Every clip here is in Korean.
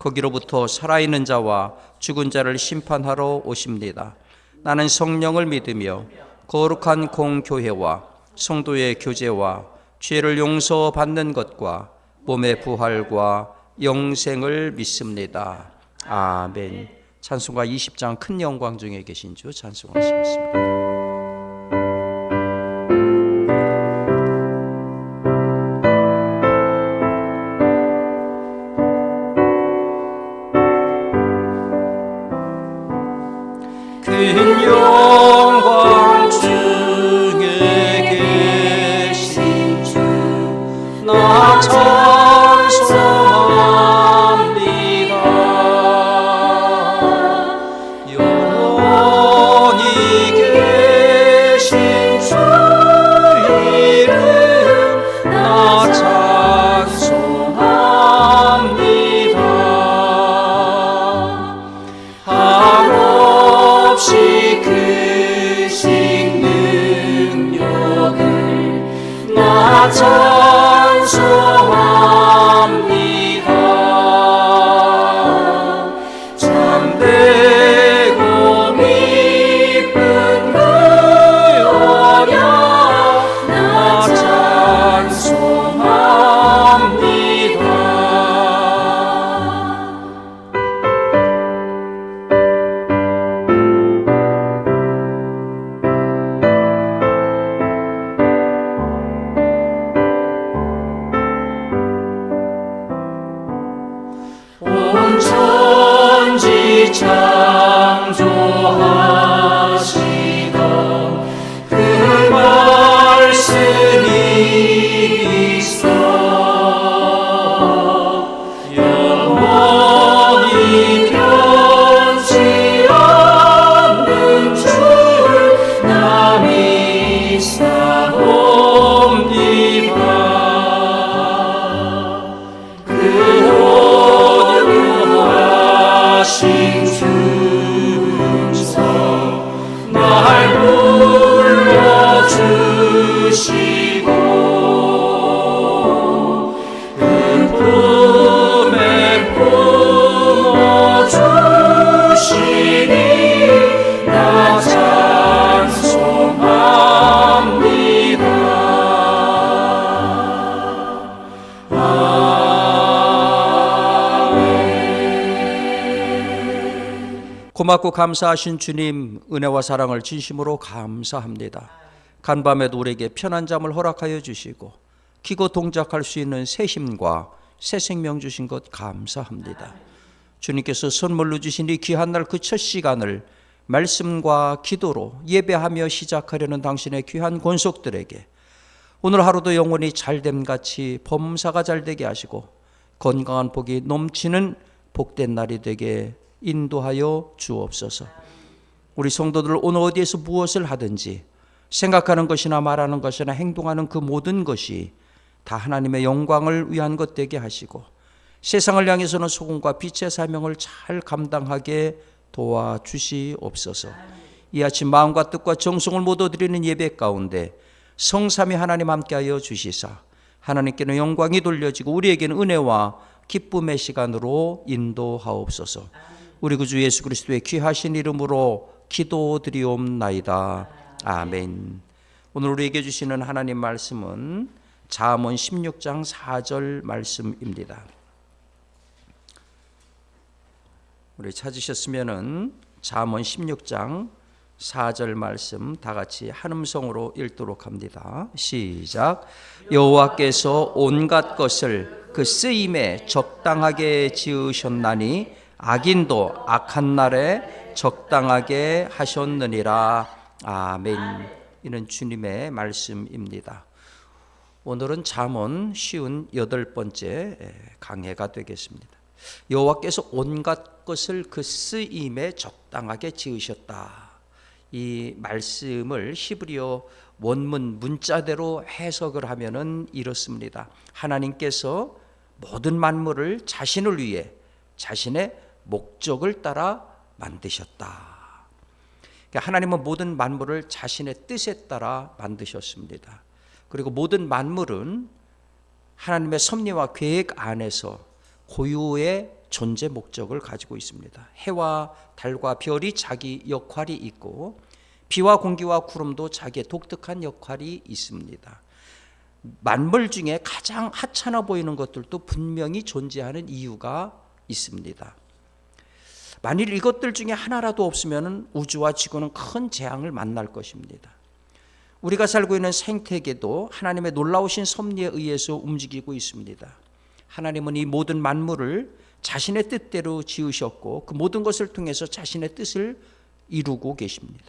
거기로부터 살아있는 자와 죽은 자를 심판하러 오십니다. 나는 성령을 믿으며 거룩한 공교회와 성도의 교제와 죄를 용서받는 것과 몸의 부활과 영생을 믿습니다. 아멘. 찬송가 20장 큰 영광 중에 계신 주 찬송하시겠습니다. 없이 능력을 고맙고 감사하신 주님 은혜와 사랑을 진심으로 감사합니다. 간밤에도 우리에게 편한 잠을 허락하여 주시고 기고 동작할 수 있는 새 힘과 새 생명 주신 것 감사합니다. 주님께서 선물로 주신 이 귀한 날 그 첫 시간을 말씀과 기도로 예배하며 시작하려는 당신의 귀한 권속들에게 오늘 하루도 영원히 잘됨 같이 범사가 잘 되게 하시고 건강한 복이 넘치는 복된 날이 되게 인도하여 주옵소서. 우리 성도들 오늘 어디에서 무엇을 하든지 생각하는 것이나 말하는 것이나 행동하는 그 모든 것이 다 하나님의 영광을 위한 것 되게 하시고 세상을 향해서는 소금과 빛의 사명을 잘 감당하게 도와주시옵소서. 이 아침 마음과 뜻과 정성을 모두 드리는 예배 가운데 성삼위 하나님 함께하여 주시사 하나님께는 영광이 돌려지고 우리에게는 은혜와 기쁨의 시간으로 인도하옵소서. 우리 구주 예수 그리스도의 귀하신 이름으로 기도드리옵나이다. 아멘. 오늘 우리에게 주시는 하나님 말씀은 잠언 16장 4절 말씀입니다. 우리 찾으셨으면은 잠언 16장 4절 말씀 다 같이 한 음성으로 읽도록 합니다. 시작. 여호와께서 온갖 것을 그 쓰임에 적당하게 지으셨나니 악인도 악한 날에 적당하게 하셨느니라. 아멘. 이는 주님의 말씀입니다. 오늘은 잠언 쉬운 여덟 번째 강해가 되겠습니다. 여호와께서 온갖 것을 그 쓰임에 적당하게 지으셨다. 이 말씀을 히브리어 원문 문자대로 해석을 하면은 이렇습니다. 하나님께서 모든 만물을 자신을 위해 자신의 목적을 따라 만드셨다. 그러니까 하나님은 모든 만물을 자신의 뜻에 따라 만드셨습니다. 그리고 모든 만물은 하나님의 섭리와 계획 안에서 고유의 존재 목적을 가지고 있습니다. 해와 달과 별이 자기 역할이 있고 비와 공기와 구름도 자기의 독특한 역할이 있습니다. 만물 중에 가장 하찮아 보이는 것들도 분명히 존재하는 이유가 있습니다. 만일 이것들 중에 하나라도 없으면 우주와 지구는 큰 재앙을 만날 것입니다. 우리가 살고 있는 생태계도 하나님의 놀라우신 섭리에 의해서 움직이고 있습니다. 하나님은 이 모든 만물을 자신의 뜻대로 지으셨고 그 모든 것을 통해서 자신의 뜻을 이루고 계십니다.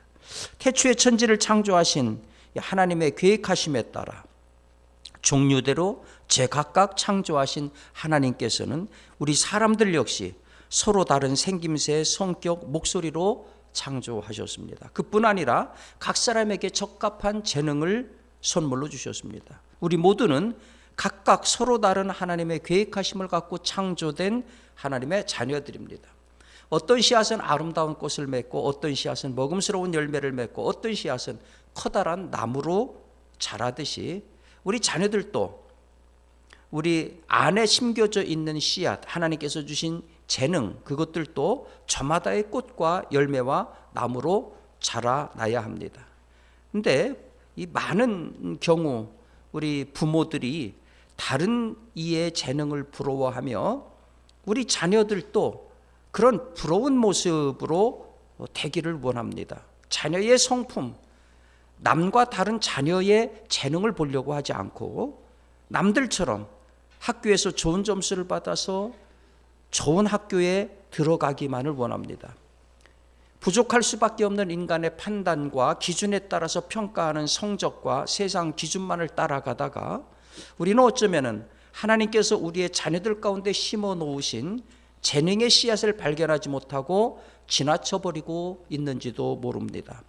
태초에 천지를 창조하신 하나님의 계획하심에 따라 종류대로 제각각 창조하신 하나님께서는 우리 사람들 역시 서로 다른 생김새, 성격, 목소리로 창조하셨습니다. 그뿐 아니라 각 사람에게 적합한 재능을 선물로 주셨습니다. 우리 모두는 각각 서로 다른 하나님의 계획하심을 갖고 창조된 하나님의 자녀들입니다. 어떤 씨앗은 아름다운 꽃을 맺고 어떤 씨앗은 먹음스러운 열매를 맺고 어떤 씨앗은 커다란 나무로 자라듯이 우리 자녀들도 우리 안에 심겨져 있는 씨앗 하나님께서 주신 재능 그것들도 저마다의 꽃과 열매와 나무로 자라나야 합니다. 근데 이 많은 경우 우리 부모들이 다른 이의 재능을 부러워하며 우리 자녀들도 그런 부러운 모습으로 되기를 원합니다. 자녀의 성품, 남과 다른 자녀의 재능을 보려고 하지 않고 남들처럼 학교에서 좋은 점수를 받아서 좋은 학교에 들어가기만을 원합니다. 부족할 수밖에 없는 인간의 판단과 기준에 따라서 평가하는 성적과 세상 기준만을 따라가다가 우리는 어쩌면은 하나님께서 우리의 자녀들 가운데 심어 놓으신 재능의 씨앗을 발견하지 못하고 지나쳐 버리고 있는지도 모릅니다.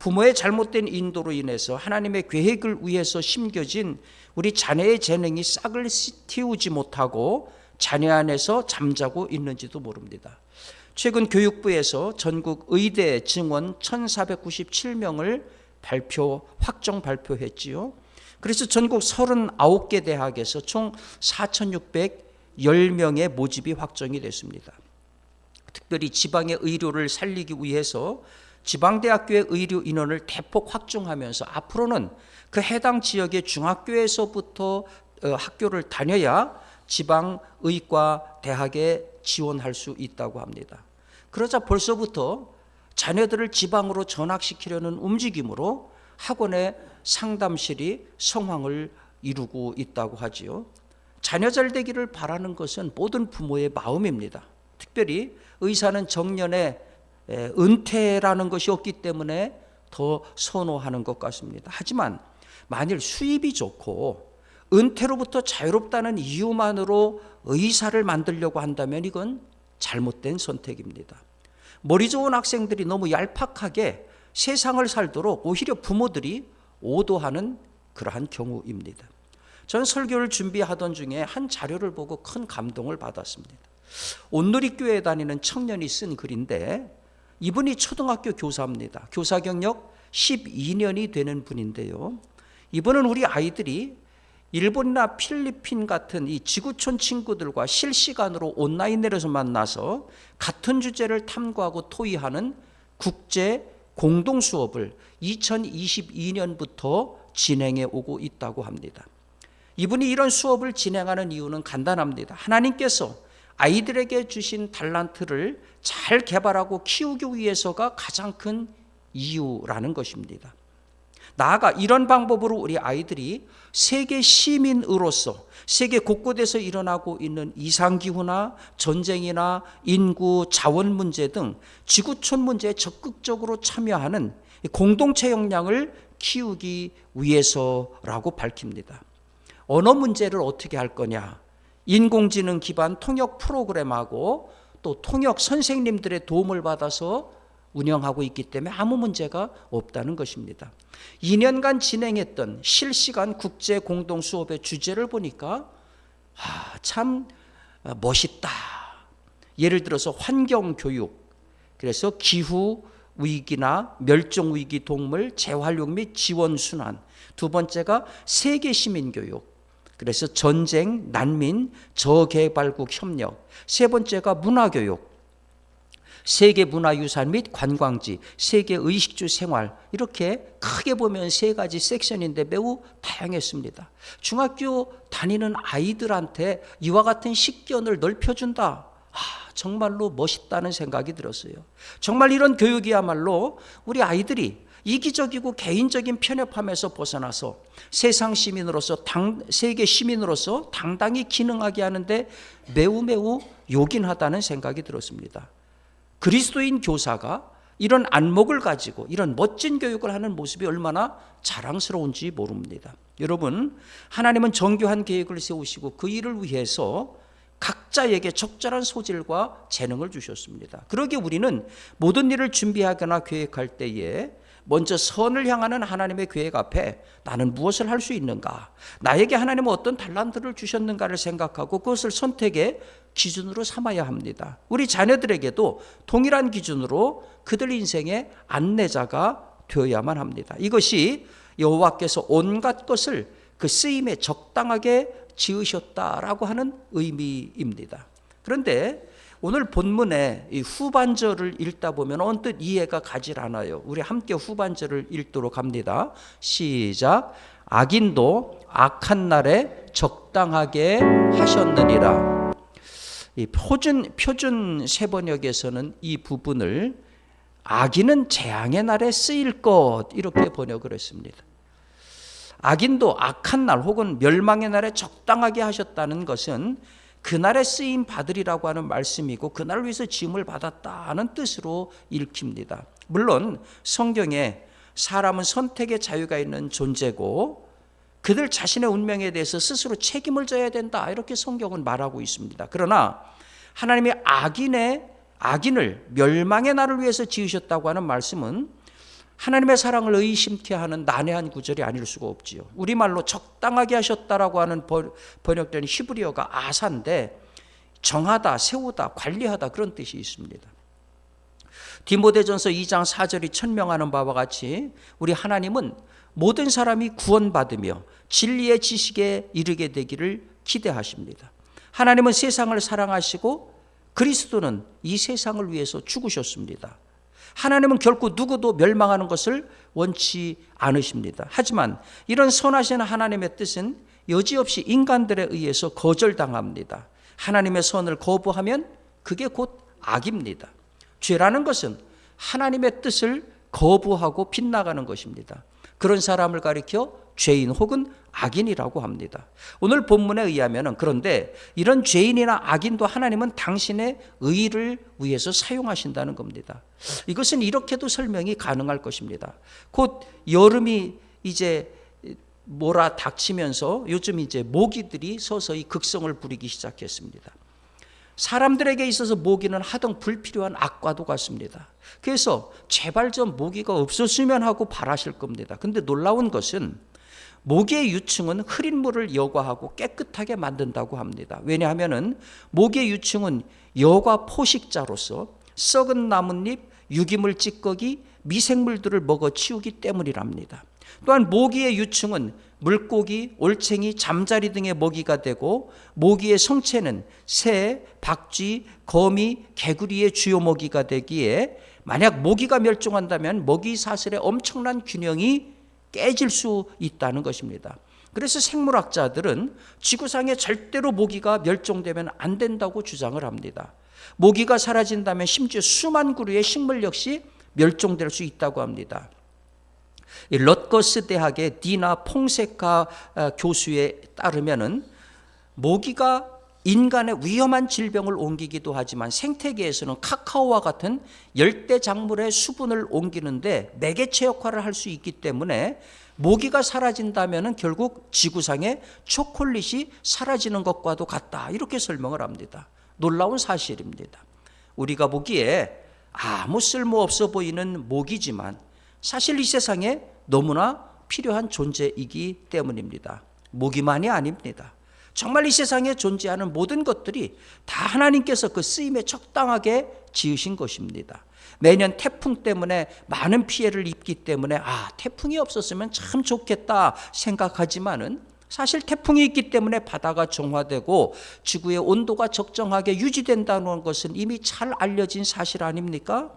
부모의 잘못된 인도로 인해서 하나님의 계획을 위해서 심겨진 우리 자녀의 재능이 싹을 틔우지 못하고 자녀 안에서 잠자고 있는지도 모릅니다. 최근 교육부에서 전국 의대 증원 1497명을 발표 확정 발표했지요. 그래서 전국 39개 대학에서 총 4,610명의 모집이 확정이 됐습니다. 특별히 지방의 의료를 살리기 위해서 지방대학교의 의료 인원을 대폭 확충하면서 앞으로는 그 해당 지역의 중학교에서부터 어, 학교를 다녀야 지방 의과 대학에 지원할 수 있다고 합니다. 그러자 벌써부터 자녀들을 지방으로 전학시키려는 움직임으로 학원의 상담실이 성황을 이루고 있다고 하지요. 자녀 잘 되기를 바라는 것은 모든 부모의 마음입니다. 특별히 의사는 정년에 은퇴라는 것이 없기 때문에 더 선호하는 것 같습니다. 하지만 만일 수입이 좋고 은퇴로부터 자유롭다는 이유만으로 의사를 만들려고 한다면 이건 잘못된 선택입니다. 머리 좋은 학생들이 너무 얄팍하게 세상을 살도록 오히려 부모들이 오도하는 그러한 경우입니다. 전 설교를 준비하던 중에 한 자료를 보고 큰 감동을 받았습니다. 온누리교회 다니는 청년이 쓴 글인데 이분이 초등학교 교사입니다. 교사 경력 12년이 되는 분인데요. 이분은 우리 아이들이 일본이나 필리핀 같은 이 지구촌 친구들과 실시간으로 온라인 내에서 만나서 같은 주제를 탐구하고 토의하는 국제 공동 수업을 2022년부터 진행해 오고 있다고 합니다. 이분이 이런 수업을 진행하는 이유는 간단합니다. 하나님께서 아이들에게 주신 달란트를 잘 개발하고 키우기 위해서가 가장 큰 이유라는 것입니다. 나아가 이런 방법으로 우리 아이들이 세계 시민으로서 세계 곳곳에서 일어나고 있는 이상기후나 전쟁이나 인구, 자원 문제 등 지구촌 문제에 적극적으로 참여하는 공동체 역량을 키우기 위해서라고 밝힙니다. 언어 문제를 어떻게 할 거냐. 인공지능 기반 통역 프로그램하고 또 통역 선생님들의 도움을 받아서 운영하고 있기 때문에 아무 문제가 없다는 것입니다. 2년간 진행했던 실시간 국제 공동 수업의 주제를 보니까 아, 참 멋있다. 예를 들어서 환경 교육. 그래서 기후 위기나 멸종 위기 동물 재활용 및 지원 순환. 두 번째가 세계 시민 교육. 그래서 전쟁, 난민, 저개발국 협력. 세 번째가 문화 교육. 세계 문화유산 및 관광지, 세계 의식주 생활 이렇게 크게 보면 세 가지 섹션인데 매우 다양했습니다. 중학교 다니는 아이들한테 이와 같은 식견을 넓혀준다. 아, 정말로 멋있다는 생각이 들었어요. 정말 이런 교육이야말로 우리 아이들이 이기적이고 개인적인 편협함에서 벗어나서 세상 시민으로서 당, 세계 시민으로서 당당히 기능하게 하는데 매우 매우 요긴하다는 생각이 들었습니다. 그리스도인 교사가 이런 안목을 가지고 이런 멋진 교육을 하는 모습이 얼마나 자랑스러운지 모릅니다. 여러분, 하나님은 정교한 계획을 세우시고 그 일을 위해서 각자에게 적절한 소질과 재능을 주셨습니다. 그러기에 우리는 모든 일을 준비하거나 계획할 때에 먼저 선을 향하는 하나님의 계획 앞에 나는 무엇을 할 수 있는가? 나에게 하나님은 어떤 달란트를 주셨는가를 생각하고 그것을 선택의 기준으로 삼아야 합니다. 우리 자녀들에게도 동일한 기준으로 그들 인생의 안내자가 되어야만 합니다. 이것이 여호와께서 온갖 것을 그 쓰임에 적당하게 지으셨다라고 하는 의미입니다. 그런데 오늘 본문의 이 후반절을 읽다 보면 언뜻 이해가 가질 않아요. 우리 함께 후반절을 읽도록 합니다. 시작. 악인도 악한 날에 적당하게 하셨느니라. 이 표준 표준 세번역에서는 이 부분을 악인은 재앙의 날에 쓰일 것 이렇게 번역을 했습니다. 악인도 악한 날 혹은 멸망의 날에 적당하게 하셨다는 것은 그날에 쓰임 받으리라고 하는 말씀이고 그날을 위해서 지음을 받았다는 뜻으로 읽힙니다. 물론 성경에 사람은 선택의 자유가 있는 존재고 그들 자신의 운명에 대해서 스스로 책임을 져야 된다 이렇게 성경은 말하고 있습니다. 그러나 하나님이 악인의 악인을 멸망의 날을 위해서 지으셨다고 하는 말씀은 하나님의 사랑을 의심케 하는 난해한 구절이 아닐 수가 없지요. 우리말로 적당하게 하셨다라고 하는 번역된 히브리어가 아사인데 정하다, 세우다, 관리하다 그런 뜻이 있습니다. 디모데전서 2장 4절이 천명하는 바와 같이 우리 하나님은 모든 사람이 구원받으며 진리의 지식에 이르게 되기를 기대하십니다. 하나님은 세상을 사랑하시고 그리스도는 이 세상을 위해서 죽으셨습니다. 하나님은 결코 누구도 멸망하는 것을 원치 않으십니다. 하지만 이런 선하신 하나님의 뜻은 여지없이 인간들에 의해서 거절당합니다. 하나님의 선을 거부하면 그게 곧 악입니다. 죄라는 것은 하나님의 뜻을 거부하고 빗나가는 것입니다. 그런 사람을 가리켜 죄인 혹은 악인이라고 합니다. 오늘 본문에 의하면 그런데 이런 죄인이나 악인도 하나님은 당신의 의를 위해서 사용하신다는 겁니다. 이것은 이렇게도 설명이 가능할 것입니다. 곧 여름이 이제 몰아 닥치면서 요즘 이제 모기들이 서서히 극성을 부리기 시작했습니다. 사람들에게 있어서 모기는 하등 불필요한 악과도 같습니다. 그래서 제발 좀 모기가 없었으면 하고 바라실 겁니다. 근데 놀라운 것은 모기의 유충은 흐린 물을 여과하고 깨끗하게 만든다고 합니다. 왜냐하면은 모기의 유충은 여과 포식자로서 썩은 나뭇잎, 유기물 찌꺼기, 미생물들을 먹어 치우기 때문이랍니다. 또한 모기의 유충은 물고기, 올챙이, 잠자리 등의 먹이가 되고 모기의 성체는 새, 박쥐, 거미, 개구리의 주요 먹이가 되기에 만약 모기가 멸종한다면 먹이 사슬의 엄청난 균형이 깨질 수 있다는 것입니다. 그래서 생물학자들은 지구상에 절대로 모기가 멸종되면 안 된다고 주장을 합니다. 모기가 사라진다면 심지어 수만 그루의 식물 역시 멸종될 수 있다고 합니다. 럿거스 대학의 디나 퐁세카 어, 교수에 따르면은 모기가 인간의 위험한 질병을 옮기기도 하지만 생태계에서는 카카오와 같은 열대 작물의 수분을 옮기는데 매개체 역할을 할 수 있기 때문에 모기가 사라진다면 결국 지구상에 초콜릿이 사라지는 것과도 같다. 이렇게 설명을 합니다. 놀라운 사실입니다. 우리가 보기에 아무 쓸모 없어 보이는 모기지만 사실 이 세상에 너무나 필요한 존재이기 때문입니다. 모기만이 아닙니다. 정말 이 세상에 존재하는 모든 것들이 다 하나님께서 그 쓰임에 적당하게 지으신 것입니다. 매년 태풍 때문에 많은 피해를 입기 때문에 아, 태풍이 없었으면 참 좋겠다 생각하지만은 사실 태풍이 있기 때문에 바다가 정화되고 지구의 온도가 적정하게 유지된다는 것은 이미 잘 알려진 사실 아닙니까?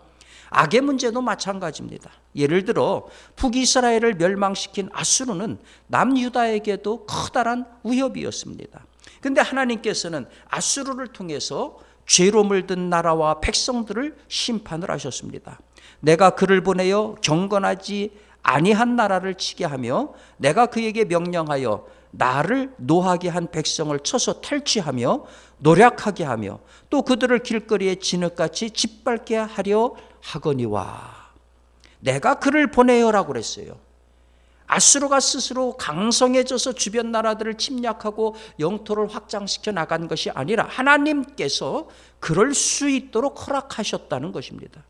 악의 문제도 마찬가지입니다. 예를 들어 북이스라엘을 멸망시킨 아수르는 남유다에게도 커다란 위협이었습니다. 근데 하나님께서는 아수르를 통해서 죄로 물든 나라와 백성들을 심판을 하셨습니다. 내가 그를 보내어 경건하지 아니한 나라를 치게 하며 내가 그에게 명령하여 나를 노하게 한 백성을 쳐서 탈취하며 노력하게 하며 또 그들을 길거리에 진흙같이 짓밟게 하려 하거니와 내가 그를 보내어라고 그랬어요. 아수르가 스스로 강성해져서 주변 나라들을 침략하고 영토를 확장시켜 나간 것이 아니라 하나님께서 그럴 수 있도록 허락하셨다는 것입니다.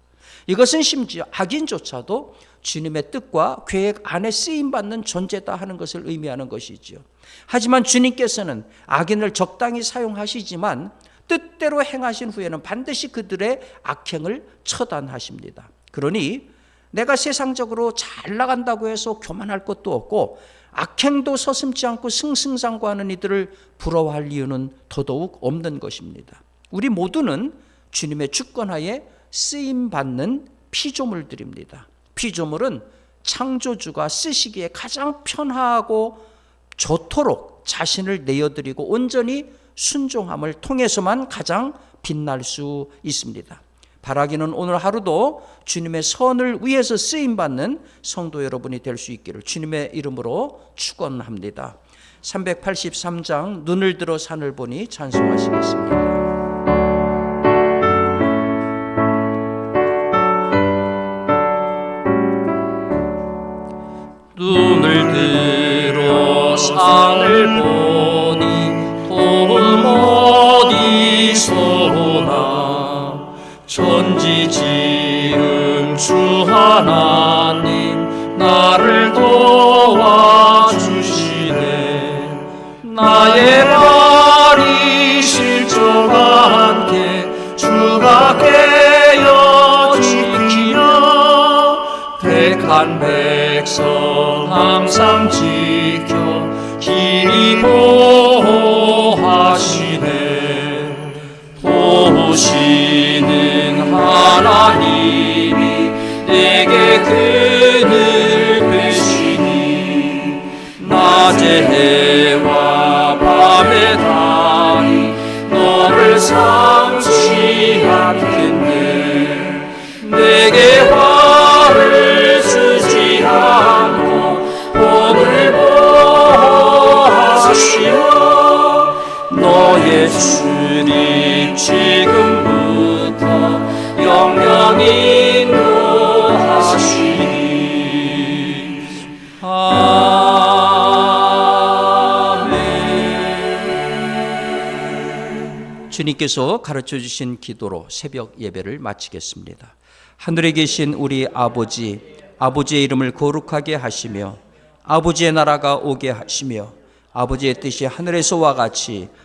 이것은 심지어 악인조차도 주님의 뜻과 계획 안에 쓰임 받는 존재다 하는 것을 의미하는 것이지요. 하지만 주님께서는 악인을 적당히 사용하시지만 뜻대로 행하신 후에는 반드시 그들의 악행을 처단하십니다. 그러니 내가 세상적으로 잘 나간다고 해서 교만할 것도 없고 악행도 서슴지 않고 승승장구하는 이들을 부러워할 이유는 더더욱 없는 것입니다. 우리 모두는 주님의 주권하에 쓰임 받는 피조물들입니다. 피조물은 창조주가 쓰시기에 가장 편하고 좋도록 자신을 내어드리고 온전히 순종함을 통해서만 가장 빛날 수 있습니다. 바라기는 오늘 하루도 주님의 선을 위해서 쓰임 받는 성도 여러분이 될 수 있기를 주님의 이름으로 축원합니다. 383장 눈을 들어 산을 보니 찬송하시겠습니다. 들어 산을 보니 도움 어디서나 천지 지은 주 하나님 나를 도와주시네. 나의 발이 실족 않게 주가 깨어 지키며 택한 백성 항상 지켜 길이 보 출입 지금부터 영영히 주님께서 가르쳐 주신 기도로 새벽 예배를 마치겠습니다. 하늘에 계신 우리 아버지, 아버지의 이름을 거룩하게 하시며 아버지의 나라가 오게 하시며 아버지의 뜻이 하늘에서와 같이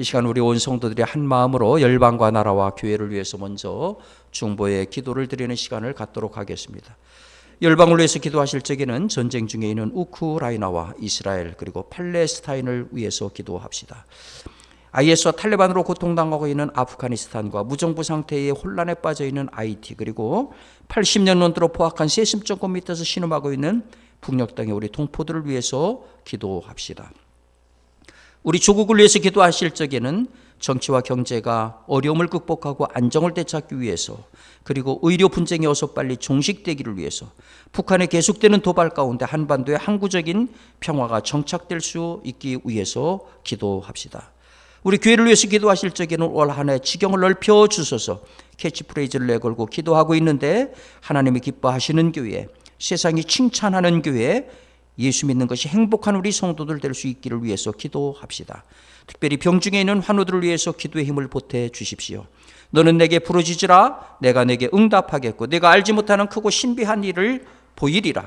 이 시간 우리 온 성도들이 한 마음으로 열방과 나라와 교회를 위해서 먼저 중보의 기도를 드리는 시간을 갖도록 하겠습니다. 열방을 위해서 기도하실 적에는 전쟁 중에 있는 우크라이나와 이스라엘 그리고 팔레스타인을 위해서 기도합시다. IS와 탈레반으로 고통당하고 있는 아프가니스탄과 무정부 상태의 혼란에 빠져 있는 아이티 그리고 80년 논두로 포악한 세심 정권 밑에서 신음하고 있는 북녘 땅의 우리 동포들을 위해서 기도합시다. 우리 조국을 위해서 기도하실 적에는 정치와 경제가 어려움을 극복하고 안정을 되찾기 위해서 그리고 의료 분쟁이 어서 빨리 종식되기를 위해서 북한의 계속되는 도발 가운데 한반도의 항구적인 평화가 정착될 수 있기 위해서 기도합시다. 우리 교회를 위해서 기도하실 적에는 올 한 해 지경을 넓혀 주소서 캐치프레이즈를 내걸고 기도하고 있는데 하나님이 기뻐하시는 교회, 세상이 칭찬하는 교회, 예수 믿는 것이 행복한 우리 성도들 될 수 있기를 위해서 기도합시다. 특별히 병중에 있는 환우들을 위해서 기도의 힘을 보태 주십시오. 너는 내게 부르짖으라 내가 내게 응답하겠고 내가 알지 못하는 크고 신비한 일을 보이리라.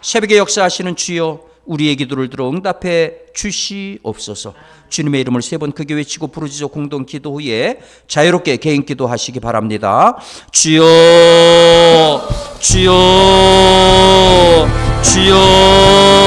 새벽에 역사하시는 주여 우리의 기도를 들어 응답해 주시옵소서. 주님의 이름을 세 번 크게 외치고 부르짖어 공동 기도 후에 자유롭게 개인 기도하시기 바랍니다. 주여 주여 주여